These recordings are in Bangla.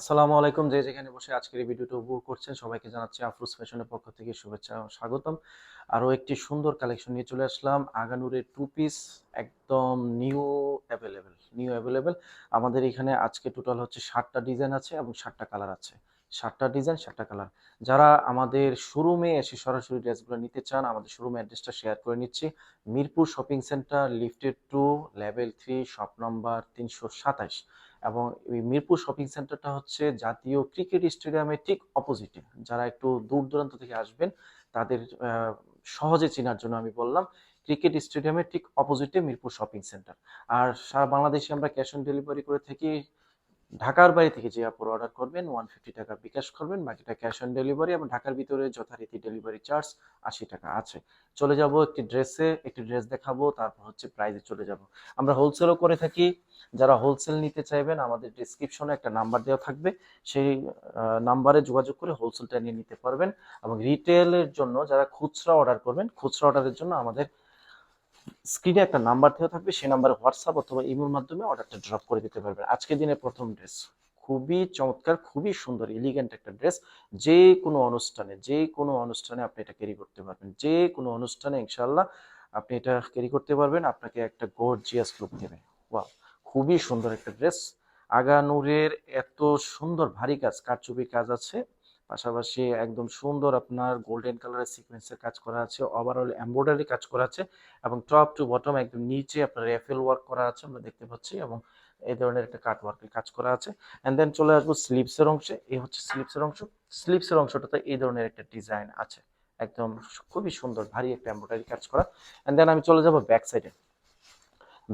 আসসালামু আলাইকুম। যে যেখানে বসে আজকের এই ভিডিওটা উপভোগ করছেন, সবাইকে জানাচ্ছি আফরুজ ফ্যাশনের পক্ষ থেকে শুভেচ্ছা স্বাগতম। আরও একটি সুন্দর কালেকশন নিয়ে চলে আসলাম। আগানুরের টু পিস একদম নিউ অ্যাভেলেবেল নিউ অ্যাভেলেবেল আমাদের এখানে আজকে টোটাল হচ্ছে ষাটটা ডিজাইন আছে এবং ষাটটা কালার আছে। ষাটটা ডিজাইন সাতটা কালার যারা আমাদের শোরুমে এসে সরাসরি ড্রেসগুলো নিতে চান, আমাদের শোরুমে অ্যাড্রেসটা শেয়ার করে নিচ্ছি। Mirpur shopping centre lifted two level three shop number তিনশো সাতাইশ। এবং এই মিরপুর শপিং সেন্টারটা হচ্ছে জাতীয় ক্রিকেট স্টেডিয়ামের ঠিক অপোজিটে যারা একটু দূর দূরান্ত থেকে আসবেন, তাদের সহজে চেনার জন্য আমি বললাম ক্রিকেট স্টেডিয়ামের ঠিক অপোজিটে মিরপুর শপিং সেন্টার আর সারা বাংলাদেশে আমরা ক্যাশ অন ডেলিভারি করে থাকি ঢাকার বাইরে থেকে যে আপুর অর্ডার করবেন ওয়ান ফিফটি টাকা বিকাশ করবেন, বাকিটা ক্যাশ অন ডেলিভারি এবং ঢাকার ভিতরে যথারীতি ডেলিভারি চার্জ আশি টাকা আছে। চলে যাব একটি ড্রেসে একটি ড্রেস দেখাবো, তারপর হচ্ছে প্রাইজে চলে যাব। আমরা হোলসেলও করে থাকি। যারা হোলসেল নিতে চাইবেন, আমাদের ডিসক্রিপশনে একটা নাম্বার দেওয়া থাকবে। সেই নাম্বারে যোগাযোগ করে হোলসেলটা নিয়ে নিতে পারবেন। এবং রিটেলের জন্য যারা খুচরা অর্ডার করবেন, খুচরা অর্ডারের জন্য আমাদের স্ক্রিনে একটা নাম্বার দেওয়া থাকবে, সেই নাম্বারে হোয়াটসঅ্যাপ অথবা ইমের মাধ্যমে অর্ডারটা ড্রপ করে দিতে পারবেন। আজকের দিনের প্রথম ড্রেস। খুবই চমৎকার, খুবই সুন্দর এলিগেন্ট একটা ড্রেস। যে কোনো অনুষ্ঠানে, যে কোনো অনুষ্ঠানে আপনি এটা ক্যারি করতে পারবেন। যে কোনো অনুষ্ঠানে ইনশাল্লাহ আপনি এটা ক্যারি করতে পারবেন। আপনাকে একটা গর্জিয়াস লুক দেবে। ওয়াও খুবই সুন্দর একটা ড্রেস। আগানুরের এত সুন্দর, ভারী কাজ, কারচুপি কাজ আছে। পাশাপাশি একদম সুন্দর আপনার গোল্ডেন কালারের সিকোয়েন্সের কাজ করা আছে ওভারঅল এমব্রয়ডারি কাজ করা আছে এবং টপ টু বটম একদম নিচে আপনার রেফেল ওয়ার্ক করা আছে আমরা দেখতে পাচ্ছি এবং এই ধরনের একটা কাট ওয়ার্কের কাজ করা আছে। অ্যান্ড দেন চলে আসব স্লিপসের অংশে, এই হচ্ছে স্লিপসের অংশ। স্লিপসের অংশটাতে এই ধরনের একটা ডিজাইন আছে। একদম খুবই সুন্দর, ভারী একটা এমব্রয়ডারি কাজ করা। অ্যান্ড দেন আমি চলে যাব ব্যাক সাইডে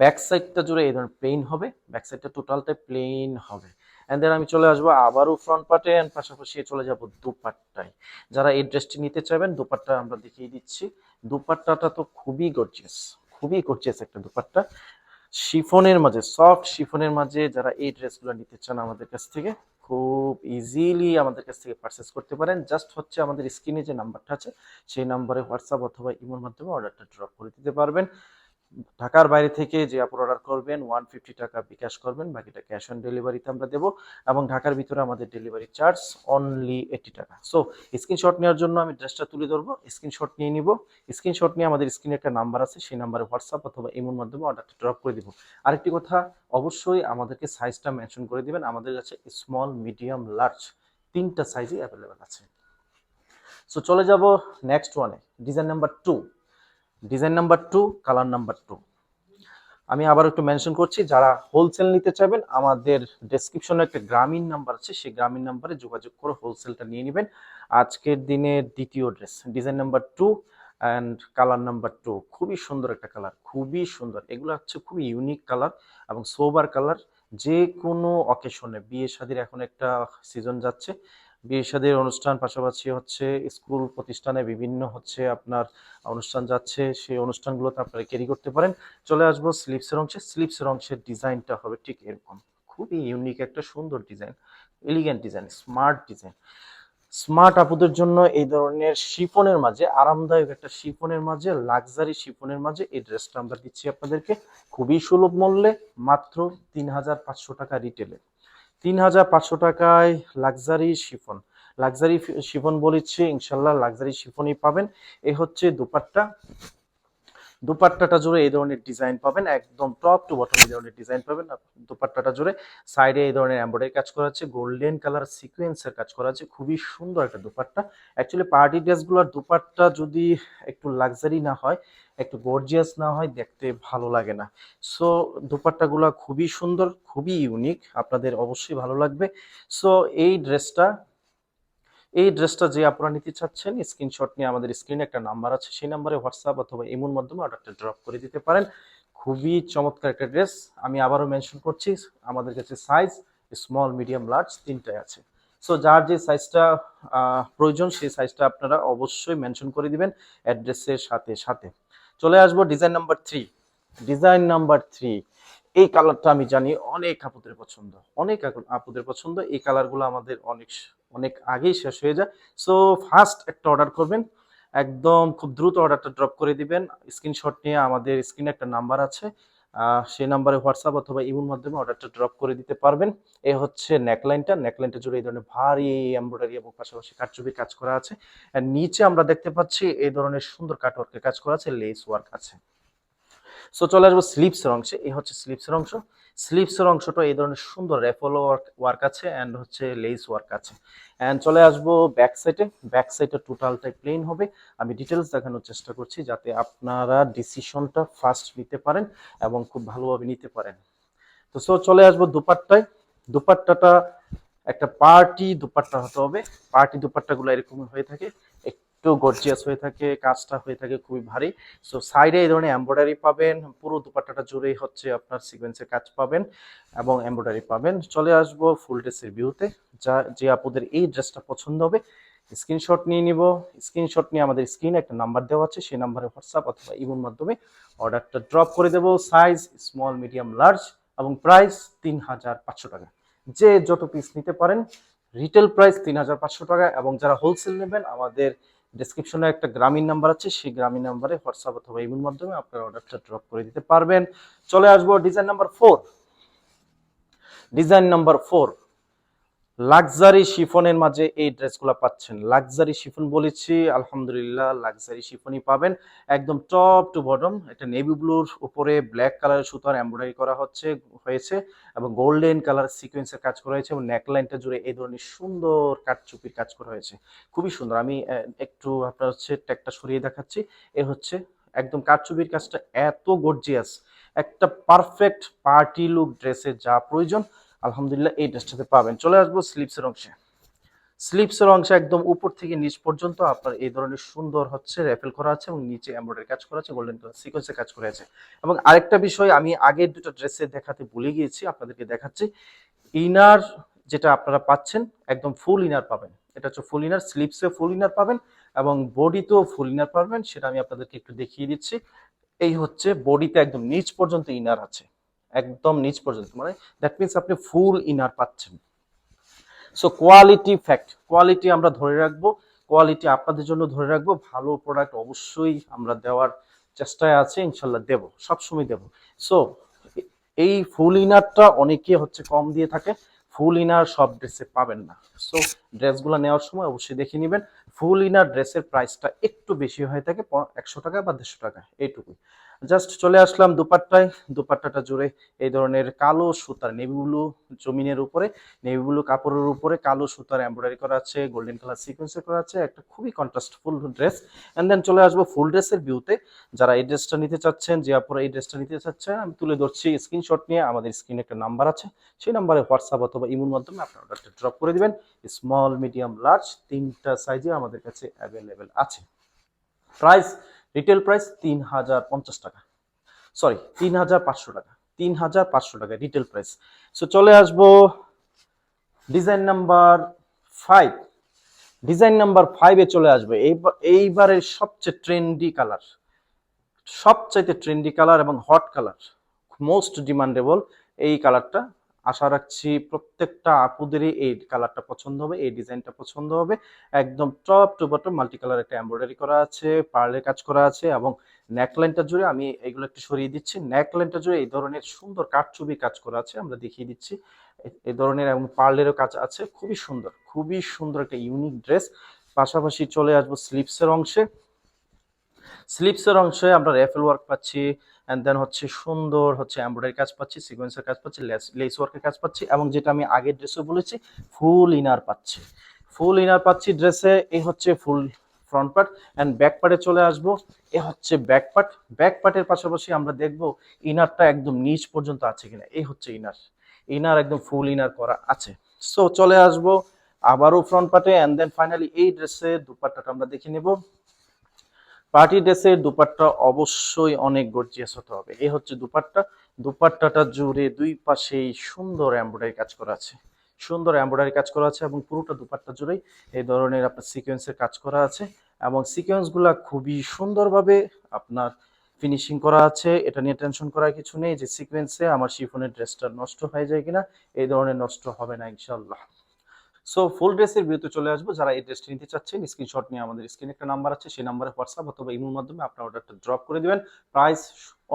ব্যাক সাইডটা জুড়ে এই ধরনের প্লেন হবে। ব্যাক সাইডটা টোটালটাই প্লেন হবে। অ্যান্ড দেন আমি চলে আসব আবারও ফ্রন্ট পার্টে অ্যান্ড পাশাপাশি চলে যাব দুপাট্টায়। যারা এই ড্রেসটি নিতে চাইবেন, দুপাট্টা আমরা দেখিয়ে দিচ্ছি। দুপাট্টাটা তো খুবই গর্জিয়াস খুবই গর্জিয়াস একটা দুপাট্টা। শিফনের মাঝে সফট শিফনের মাঝে যারা এই ড্রেসগুলো নিতে চান আমাদের কাছ থেকে, খুব ইজিলি আমাদের কাছ থেকে পারচেস করতে পারেন। জাস্ট হচ্ছে আমাদের স্ক্রিনে যে নাম্বারটা আছে, সেই নাম্বারে হোয়াটসঅ্যাপ অথবা ইমোর মাধ্যমে অর্ডারটা ড্রপ করে দিতে পারবেন। ঢাকার বাইরে থেকে যে আপনি অর্ডার করবেন ওয়ান ফিফটি টাকা বিকাশ করবেন, বাকিটা ক্যাশ অন ডেলিভারিতে আমরা দেবো এবং ঢাকার ভিতরে আমাদের ডেলিভারি চার্জ অনলি এইটি টাকা। সো স্ক্রিনশট নেওয়ার জন্য আমি ড্রেসটা তুলে ধরবো স্ক্রিনশট নিয়ে নিব স্ক্রিনশট নিয়ে আমাদের স্ক্রিনে একটা নাম্বার আছে, সেই নাম্বারে হোয়াটসঅ্যাপ অথবা ইমোর মাধ্যমে অর্ডারটা ড্রপ করে দিব। আরেকটি কথা, অবশ্যই আমাদেরকে সাইজটা মেনশন করে দিবেন, আমাদের কাছে স্মল মিডিয়াম লার্জ তিনটা সাইজই অ্যাভেলেবেল আছে। সো চলে যাব নেক্সট ওয়ানে design number two design number two colour number two আমি আবার একটু মেনশন করছি, যারা হোলসেল নিতে চাইবেন, আমাদের ডেসক্রিপশনে একটা গ্রামীণ নাম্বার আছে, সেই গ্রামীণ নাম্বারে যোগাযোগ করে হোলসেলটা নিয়ে নেবেন। আজকের দিনের দ্বিতীয় dress design number two and colour number two খুবই সুন্দর একটা কালার খুবই সুন্দর। এগুলো হচ্ছে খুবই ইউনিক কালার এবং সোবার কালার যে কোনো অকেশনে বিয়ে শাদির এখন একটা সিজন যাচ্ছে। বিয়ে অনুষ্ঠান পাশাপাশি হচ্ছে স্কুল প্রতিষ্ঠানে বিভিন্ন হচ্ছে আপনার অনুষ্ঠান যাচ্ছে, সেই অনুষ্ঠানগুলোতে আপনারা ক্যারি করতে পারেন। চলে আসব স্লিপসের অংশে। স্লিপসের অংশের ডিজাইনটা হবে ঠিক এরকম। খুবই ইউনিক একটা সুন্দর design elegant design smart design smart আপুদের জন্য এই ধরনের শিফনের মাঝে, আরামদায়ক একটা শিফনের মাঝে লাক্সারি শিফনের মাঝে এই ড্রেসটা আমরা দিচ্ছি আপনাদেরকে। খুবই সুলভ মূল্যে মাত্র তিন হাজার পাঁচশো টাকা রিটেলে তিন হাজার পাঁচশো টাকায় লাক্সারি শিফন। লাক্সারি শিফন বলেছি, ইনশাল্লাহ লাক্সারি শিফনই পাবেন। এ হচ্ছে দুপাট্টা। দুপাট্টাটা জুড়ে এই ধরনের ডিজাইন পাবেন, একদম টপ টু বটম এই ধরনের ডিজাইন পাবেন। দুপাট্টাটা জুড়ে সাইডে এই ধরনের এমব্রয়ডারি কাজ করা আছে গোল্ডেন কালার সিকোয়েন্সের কাজ করা আছে, খুবই সুন্দর একটা দুপাট্টা। অ্যাকচুয়ালি পার্টি ড্রেসগুলোর দুপাট্টা যদি একটু লাক্সারি না হয়, একটু গর্জিয়াস না হয়, দেখতে ভালো লাগে না। সো দুপাট্টাগুলো খুবই সুন্দর, খুবই ইউনিক আপনাদের অবশ্যই ভালো লাগবে। সো এই ড্রেসটা এই ড্রেসটা যে আপনারা নিতে চাচ্ছেন স্ক্রিনশট নিয়ে আমাদের স্ক্রিনে একটা নাম্বার আছে, সেই নাম্বারে হোয়াটসঅ্যাপ অথবা ইমোর মাধ্যমে অর্ডারটা ড্রপ করে দিতে পারেন। খুবই চমৎকার একটা ড্রেস আমি আবারও মেনশন করছি, আমাদের কাছে সাইজ স্মল মিডিয়াম লার্জ তিনটাই আছে। সো যার যে সাইজটা প্রয়োজন, সেই সাইজটা আপনারা অবশ্যই মেনশন করে দিবেন অ্যাড্রেসের সাথে সাথে। চলে আসব design number three design number three এই কালারটা আমি জানি অনেক আপুদের পছন্দ। অনেক আপু- আপুদের পছন্দ। এই কালারগুলো আমাদের অনেক অনেক আগেই শেষ হয়ে যায়। সো ফার্স্ট একটা অর্ডার করবেন। একদম খুব দ্রুত অর্ডারটা ড্রপ করে দিবেন। স্ক্রিনশট নিয়ে আমাদের স্ক্রিনে একটা নাম্বার আছে। সেই নাম্বারে হোয়াটসঅ্যাপ অথবা ইমোর মাধ্যমে অর্ডারটা ড্রপ করে দিতে পারবেন। এ হচ্ছে নেকলাইনটা নেকলাইনটা জুড়ে এই ধরনের ভারী এমব্রয়ডারি এবং পাশাপাশি কাটচুপির কাজ করা আছে। নিচে আমরা দেখতে পাচ্ছি এই ধরনের সুন্দর কাটওয়ার্কের কাজ করা আছে লেস ওয়ার্ক আছে। সো চলে আসব স্লিপসের অংশে। এই হচ্ছে স্লিপসের অংশ। স্লিপসের অংশটা এই ধরনের সুন্দর র্যাফল ওয়ার্ক আছে অ্যান্ড হচ্ছে লেস ওয়ার্ক আছে। অ্যান্ড চলে আসব ব্যাক সাইডে ব্যাক সাইডে টোটালটাই প্লেন হবে। আমি ডিটেলস দেখানোর চেষ্টা করছি যাতে আপনারা ডিসিশনটা ফার্স্ট নিতে পারেন এবং খুব ভালোভাবে নিতে পারেন। তো সো চলে আসব দুপাট্টায়। দুপাট্টাটা একটা পার্টি দুপাট্টা হতে হবে। পার্টি দুপাট্টাগুলো এরকম হয়ে থাকে। একটু গর্জিয়াস হয়ে থাকে, কাজটা হয়ে থাকে খুবই ভারী। সো সাইডে এই ধরনের এমব্রয়ডারি পাবেন, পুরো দুপাট্টাটা জুড়েই হচ্ছে আপনার সিকোয়েন্সের কাজ পাবেন এবং এমব্রয়ডারি পাবেন। চলে আসব ফুল ড্রেসের ভিউতে যা, যে আপুদের এই ড্রেসটা পছন্দ হবে স্ক্রিনশট নিয়ে নিব। স্ক্রিনশট নিয়ে আমাদের স্ক্রিনে একটা নাম্বার দেওয়া আছে, সেই নাম্বারে হোয়াটসঅ্যাপ অথবা ইমোর মাধ্যমে অর্ডারটা ড্রপ করে দেব। সাইজ স্মল মিডিয়াম লার্জ এবং প্রাইস তিন হাজার পাঁচশো টাকা। যে যত পিস নিতে পারেন রিটেল প্রাইস তিন হাজার পাঁচশো টাকা এবং যারা হোলসেল নেবেন, আমাদের ডেসক্রিপশনে একটা গ্রামীণ নাম্বার আছে, সেই গ্রামীণ নাম্বারে হোয়াটসঅ্যাপ অথবা ইমেল মাধ্যমে আপনারা অর্ডারটা ড্রপ করে দিতে পারবেন। চলে আসব design number four design number four luxury শিফনের মাঝে এই ড্রেসগুলো পাচ্ছেন। লাক্সারি শিফন বলেছি, আলহামদুলিল্লাহ লাক্সারি শিফনই পাবেন। একদম টপ টু বটম এটা নেভি ব্লুর উপরে ব্ল্যাক কালারের সুতার এমব্রয়ডারি করা হচ্ছে, হয়েছে এবং গোল্ডেন কালার সিকোয়েন্সের কাজ করা হয়েছে এবং নেকলাইনটা জুড়ে এই ধরনের সুন্দর কাঠচুপির কাজ করা হয়েছে। খুবই সুন্দর। আমি একটু আপনার হচ্ছে ট্যাগটা সরিয়ে দেখাচ্ছি। এ হচ্ছে একদম কাঠচুপির কাজটা এত গর্জিয়াস একটা পারফেক্ট পার্টি লুক ড্রেসের যা প্রয়োজন আলহামদুলিল্লাহ, এই ড্রেসটাতে পাবেন। চলে আসব স্লিপসের অংশে। স্লিপসের অংশে একদম উপর থেকে নিচ পর্যন্ত আপনার এই ধরনের সুন্দর হচ্ছে র্যাফেল করা আছে এবং নিচে এমব্রয়ডারি কাজ করা আছে গোল্ডেন কালার সিকোয়েন্সে কাজ করা আছে। এবং আরেকটা বিষয়, আমি আগের দুটো ড্রেসে দেখাতে ভুলে গিয়েছি, আপনাদেরকে দেখাচ্ছি। ইনার যেটা আপনারা পাচ্ছেন, একদম ফুল ইনার পাবেন। এটা হচ্ছে ফুল ইনার স্লিপসে ফুল ইনার পাবেন এবং বডিতেও ফুল ইনার পাবেন, সেটা আমি আপনাদেরকে একটু দেখিয়ে দিচ্ছি। এই হচ্ছে বডিতে একদম নিচ পর্যন্ত ইনার আছে। একদম নিচ পর্যন্ত। মানে দ্যাট মিনস আপনি ফুল ইনার পাচ্ছেন। সো কোয়ালিটি ফ্যাক্ট কোয়ালিটি আমরা ধরে রাখব কোয়ালিটি আপনাদের জন্য ধরে রাখব, ভালো প্রোডাক্ট অবশ্যই আমরা দেওয়ার চেষ্টায় আছে, ইনশাল্লাহ দেব, সবসময় দেব। সো এই ফুল ইনারটা অনেকে হচ্ছে কম দিয়ে থাকে ফুল ইনার সব ড্রেসে পাবেন না। সো ড্রেসগুলো নেওয়ার সময় অবশ্যই দেখে নেবেন ফুল ইনার ড্রেসের প্রাইসটা একটু বেশি হয়ে থাকে একশো টাকা বা দেড়শো টাকা, এইটুকুই। জাস্ট চলে আসলাম দুপাট্টায়। দুপাট্টাটা জুড়ে এই ধরনের কালো সুতার নেভি ব্লু জমিনের উপরে নেভি ব্লু কাপড়ের উপরে কালো সুতার এমব্রয়ডারি করা আছে গোল্ডেন কালার সিকোয়েন্সে করা আছে, একটা খুবই কন্ট্রাস্টফুল ড্রেস অ্যান্ড দেন চলে আসব ফুল ড্রেসের ভিউতে যারা এই ড্রেসটা নিতে চাচ্ছেন, যে আপনারা এই ড্রেসটা নিতে চাচ্ছেন, আমি তুলে ধরছি স্ক্রিনশট নিয়ে। আমাদের স্ক্রিনে একটা নাম্বার আছে। সেই নাম্বারে হোয়াটসঅ্যাপ অথবা ইমোর মাধ্যমে আপনার অর্ডারটা ড্রপ করে দিবেন। স্মল মিডিয়াম লার্জ তিনটা সাইজে আমাদের কাছে অ্যাভেলেবেল আছে। প্রাইস রিটেল প্রাইস তিন হাজার পঞ্চাশ টাকা। সরি তিন হাজার পাঁচশো টাকা। তিন হাজার পাঁচশো টাকা রিটেল প্রাইস সো চলে আসব design number five design number ফাইভে চলে আসবে। এইবার এইবারের সবচেয়ে ট্রেন্ডি কালার সবচাইতে ট্রেন্ডি কালার এবং হট কালার মোস্ট ডিমান্ডেবল এই কালারটা আশা রাখছি প্রত্যেকটা আপুদেরই এই কালারটা পছন্দ হবে, এই ডিজাইনটা পছন্দ হবে। একদম top to bottom multi colour একটা এমব্রয়ডারি করা আছে পার্লের কাজ করা আছে এবং নেকলাইনটা জুড়ে আমি এগুলো একটু সরিয়ে দিচ্ছি। নেকলাইনটা জুড়ে এই ধরনের সুন্দর কাঠচুবি কাজ করা আছে, আমরা দেখিয়ে দিচ্ছি। এই ধরনের এবং পার্লেরও কাজ আছে, খুবই সুন্দর খুবই সুন্দর একটা ইউনিক ড্রেস পাশাপাশি চলে আসব স্লিপসের অংশে। স্লিপসের অংশে আমরা রেফেল ওয়ার্ক পাচ্ছি অ্যান্ড দেন হচ্ছে সুন্দর হচ্ছে এমব্রয়ডারি কাজ পাচ্ছি সিকোয়েন্সের কাজ পাচ্ছি লেস ওয়ার্কের কাজ পাচ্ছি এবং যেটা আমি আগের ড্রেসে বলেছি ফুল ইনার পাচ্ছি। ফুল ইনার পাচ্ছি ড্রেসে এই হচ্ছে full front part and back পার্টে চলে আসব। এ হচ্ছে ব্যাক পার্ট ব্যাক পার্টের পাশাপাশি আমরা দেখব ইনারটা একদম নিচ পর্যন্ত আছে কিনা। এই হচ্ছে ইনার ইনার একদম ফুল ইনার করা আছে। সো চলে আসব আবারও ফ্রন্ট পার্টে অ্যান্ড দেন ফাইনালি এই ড্রেসের দুপাট্টাটা আমরা দেখে নেব। পার্টি ড্রেসের দুপাট্টা অবশ্যই অনেক গর্জিয়াস হতে হবে। এই হচ্ছে দুপাট্টা। দুপাট্টাটা জুড়ে দুই পাশেই সুন্দর এমব্রয়ডারি কাজ করা আছে। সুন্দর এমব্রয়ডারি কাজ করা আছে এবং পুরোটা দুপাট্টা জুড়েই এই ধরনের আপনার সিকোয়েন্সের কাজ করা আছে এবং সিকোয়েন্সগুলা খুবই সুন্দরভাবে আপনার ফিনিশিং করা আছে। এটা নিয়ে টেনশন করার কিছু নেই যে সিকোয়েন্সে আমার শিফনের ড্রেসটা নষ্ট হয়ে যায় কিনা, এই ধরনের নষ্ট হবে না ইনশাল্লাহ সো ফুল ড্রেসের ভিউতে চলে আসব। যারা এই ড্রেসটি নিতে চাচ্ছেন স্ক্রিনশট নিয়ে আমাদের স্ক্রিনে একটা নাম্বার আছে। সেই নাম্বারে হোয়াটসঅ্যাপ অথবা ইমোর মাধ্যমে আপনার অর্ডারটা ড্রপ করে দিবেন। প্রাইস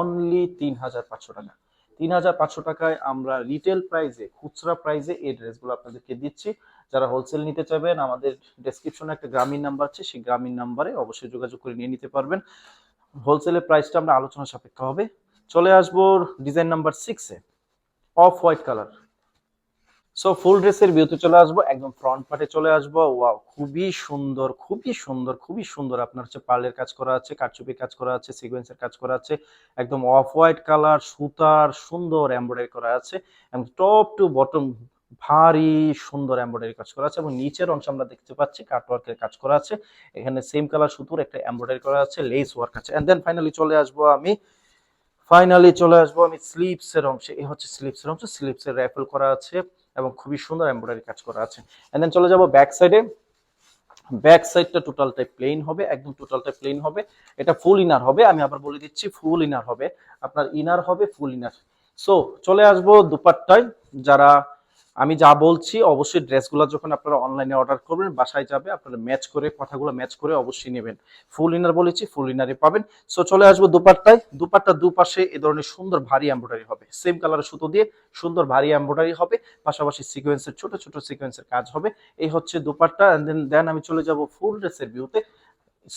অনলি তিন হাজার পাঁচশো টাকা। তিন হাজার পাঁচশো টাকায় আমরা রিটেল প্রাইসে খুচরা প্রাইসে এই ড্রেসগুলো আপনাদেরকে দিচ্ছি। যারা হোলসেল নিতে চাইবেন, আমাদের ডেসক্রিপশনে একটা গ্রামীণ নাম্বার আছে। সেই গ্রামীণ নাম্বারে অবশ্যই যোগাযোগ করে নিয়ে নিতে পারবেন। হোলসেলের প্রাইসটা আমরা আলোচনা সাপেক্ষ হবে। চলে আসব ডিজাইন নাম্বার সিক্সে off white colour so full ড্রেসের ভিউতে চলে আসব, একদম ফ্রন্ট পার্টে চলে আসব। ওয়াও খুবই সুন্দর খুবই সুন্দর খুবই সুন্দর। আপনার হচ্ছে পার্লের কাজ করা আছে কারচুপি কাজ করা আছে সিকোয়েন্সের কাজ করা আছে। একদম অফ হোয়াইট কালার সুতার, সুন্দর এমব্রয়ডারি করা আছে এবং টপ টু বটম ভারী সুন্দর এমব্রয়ডারি কাজ করা আছে এবং নিচের অংশ আমরা দেখতে পাচ্ছি কাটওয়ার্কের কাজ করা আছে। এখানে সেম কালার সুতোর একটা এমব্রয়ডারি করা আছে লেস ওয়ার্ক আছে। এন্ড দেন ফাইনালি চলে আসব আমি ফাইনালি চলে আসব আমি স্লিপস এর অংশে। এই হচ্ছে স্লিপস এর অংশ স্লিপস এর র্যাফেল করা আছে। এবং খুবই সুন্দর এমব্রয়ডারি কাজ করা আছে। এন্ড দেন চলে যাব ব্যাক সাইডে ব্যাক সাইডটা টোটালটাই প্লেন হবে, একদম টোটালটাই প্লেন হবে। এটা ফুল ইনার হবে, আমি আবার বলে দিচ্ছি ফুল ইনার হবে। আপনার ইনার হবে ফুল ইনার সো চলে আসব দুপাট্টায়। যারা আমি যা বলছি, অবশ্যই ড্রেসগুলো যখন আপনারা অনলাইনে অর্ডার করবেন, বাসায় যাবে, আপনারা ম্যাচ করে, কথাগুলো ম্যাচ করে অবশ্যই নেবেন। ফুল ইনার বলেছি ফুল ইনারই পাবেন। সো চলে আসব দুপাট্টায়। দুপাট্টা দুপাশে এ ধরনের সুন্দর ভারী এমব্রয়ডারি হবে। সেম কালারের সুতো দিয়ে সুন্দর ভারী এমব্রয়ডারি হবে। পাশাপাশি সিকোয়েন্সের ছোট ছোট সিকোয়েন্সের কাজ হবে। এই হচ্ছে দুপাট্টা দেন দেন আমি চলে যাব ফুল ড্রেসের ভিউতে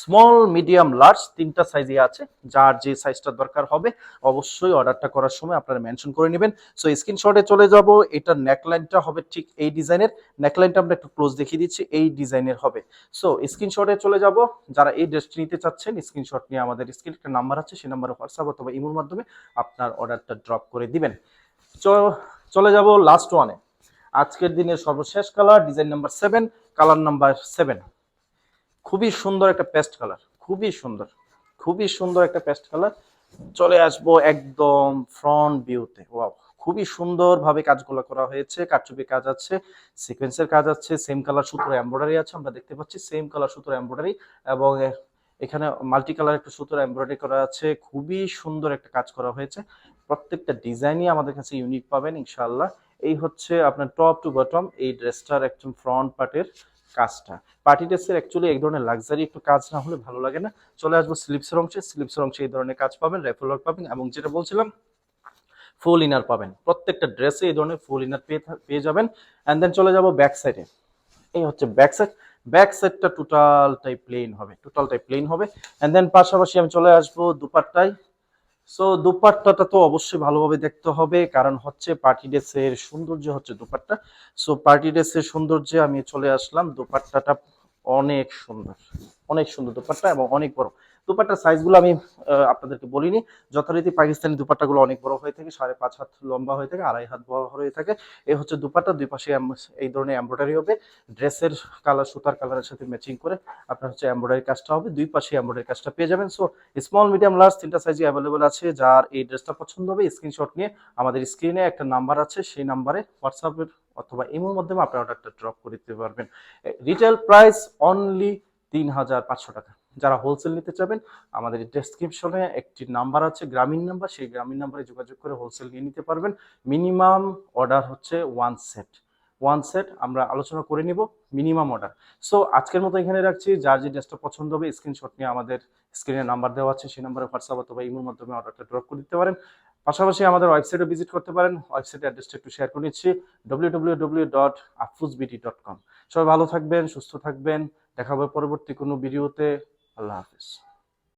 স্মল মিডিয়াম লার্জ তিনটা সাইজে আছে। যার যে সাইজটা দরকার হবে, অবশ্যই অর্ডারটা করার সময় আপনারা মেনশন করে নেবেন। সো স্ক্রিনশটে চলে যাব। এটা নেকলাইনটা হবে ঠিক এই ডিজাইনের নেকলাইনটা আমরা একটু ক্লোজ দেখিয়ে দিচ্ছি, এই ডিজাইনের হবে। সো স্ক্রিনশটে চলে যাব। যারা এই ড্রেসটি নিতে চাচ্ছেন স্ক্রিনশট নিয়ে আমাদের স্ক্রিনে একটা নাম্বার আছে, সেই নাম্বারে হোয়াটসঅ্যাপ অথবা ইমোর মাধ্যমে আপনার অর্ডারটা ড্রপ করে দিবেন। চলে যাব লাস্ট ওয়ানে আজকের দিনের সর্বশেষ colour design number seven colour number seven খুবই সুন্দর একটা পেস্ট কালার খুবই সুন্দর খুবই সুন্দর একটা পেস্ট কালার চলে আসব একদম ফ্রন্ট ভিউতে ওয়াও খুবই সুন্দরভাবে কাজগুলো করা হয়েছে, কারচুপি কাজ আছে সিকোয়েন্সের কাজ আছে সেম কালার সুতোর এমব্রয়ডারি আছে, আমরা দেখতে পাচ্ছি সেম কালার সুতোর এমব্রয়ডারি এবং এখানে মাল্টি কালার একটা সুতোর এমব্রয়ডারি করা আছে, খুবই সুন্দর একটা কাজ করা হয়েছে। প্রত্যেকটা ডিজাইনই আমাদের কাছে ইউনিক পাবেন, ইনশাআল্লাহ। এই হচ্ছে আপনার টপ টু বটম এই ড্রেসটার একদম ফ্রন্ট পার্টের কাজটা। পার্টি ড্রেসের অ্যাকচুয়ালি এই ধরনের লাক্সারি একটু কাজ না হলে ভালো লাগে না। চলে আসব স্লিপসের অংশে। স্লিপসের অংশে এই ধরনের কাজ পাবেন রেফেল পাবেন এবং যেটা বলছিলাম ফুল ইনার পাবেন। প্রত্যেকটা ড্রেসে এই ধরনের ফুল ইনার পেয়ে পেয়ে যাবেন। অ্যান্ড দেন চলে যাব ব্যাক সাইডে এই হচ্ছে ব্যাক সাইড ব্যাক সাইডটা টোটালটাই প্লেন হবে। টোটালটাই প্লেন হবে। অ্যান্ড দেন পাশাপাশি আমি চলে আসব দুপাট্টায়। সো দুপাট্টাটা তো অবশ্যই ভালোভাবে দেখতে হবে, কারণ হচ্ছে পার্টি ড্রেসের সৌন্দর্য হচ্ছে দুপাট্টা। সো পার্টি ড্রেসের সৌন্দর্যে আমি চলে আসলাম, দুপাট্টাটা অনেক সুন্দর অনেক সুন্দর দুপাট্টা এবং অনেক বড়। দুপাট্টার সাইজগুলো আমি আপনাদেরকে বলিনি। যথারীতি পাকিস্তানি দুপাট্টাগুলো অনেক বড় হয়ে থাকে, সাড়ে পাঁচ হাত লম্বা হয়ে থাকে, আড়াই হাত বড় হয়ে থাকে। এই হচ্ছে দুপাট্টা, দুই পাশে এই ধরনের এমব্রয়ডারি হবে। ড্রেসের কালার সুতার কালারের সাথে ম্যাচিং করে আপনার হচ্ছে এমব্রয়ডারি কাজটা হবে। দুই পাশে এমব্রয়ডারি কাজটা পেয়ে যাবেন। সো স্মল মিডিয়াম লার্জ তিনটা সাইজে অ্যাভেলেবল আছে। যার এই ড্রেসটা পছন্দ হবে স্ক্রিনশট নিয়ে আমাদের স্ক্রিনে একটা নাম্বার আছে। সেই নাম্বারে হোয়াটসঅ্যাপের অথবা ইমোর মাধ্যমে আপনার অর্ডারটা ড্রপ করে দিতে পারবেন। রিটেল প্রাইস অনলি তিন হাজার পাঁচশো টাকা। যারা হোলসেল নিতে চাবেন, আমাদের ডেসক্রিপশনে একটি নাম্বার আছে, গ্রামীণ নাম্বার সেই গ্রামীণ নাম্বারে যোগাযোগ করে হোলসেল নিয়ে নিতে পারবেন। মিনিমাম অর্ডার হচ্ছে ওয়ান সেট ওয়ান সেট আমরা আলোচনা করে নিব মিনিমাম অর্ডার সো আজকের মতো এখানে রাখছি। যার যে ড্রেসটা পছন্দ হবে স্ক্রিনশট নিয়ে আমাদের স্ক্রিনে নাম্বার দেওয়া আছে, সেই নাম্বারে হোয়াটসঅ্যাপ অথবা ইমোর মাধ্যমে অর্ডারটা ড্রপ করে দিতে পারেন। পাশাপাশি আমাদের ওয়েবসাইটে ভিজিট করতে পারেন। ওয়েবসাইটের অ্যাড্রেসটা একটু শেয়ার করে নিচ্ছি ডব্লিউ ডট ডট কম সবাই ভালো থাকবেন, সুস্থ থাকবেন। দেখা হবে পরবর্তী কোনো ভিডিওতে আল্লাহ হাফিজ